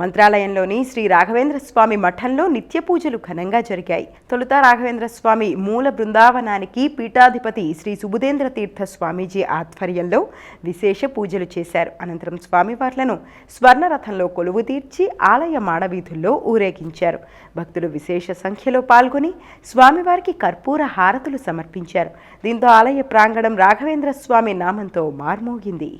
మంత్రాలయంలోని శ్రీ రాఘవేంద్ర స్వామి మఠంలో నిత్య పూజలు ఘనంగా జరిగాయి. తొలుత రాఘవేంద్ర స్వామి మూల బృందావనానికి పీఠాధిపతి శ్రీ సుబుధేంద్ర తీర్థ స్వామీజీ ఆధ్వర్యంలో విశేష పూజలు చేశారు. అనంతరం స్వామివార్లను స్వర్ణరథంలో కొలువు తీర్చి ఆలయ మాడవీధుల్లో ఊరేగించారు. భక్తులు విశేష సంఖ్యలో పాల్గొని స్వామివారికి కర్పూర హారతులు సమర్పించారు. దీంతో ఆలయ ప్రాంగణం రాఘవేంద్ర స్వామి నామంతో మార్మోగింది.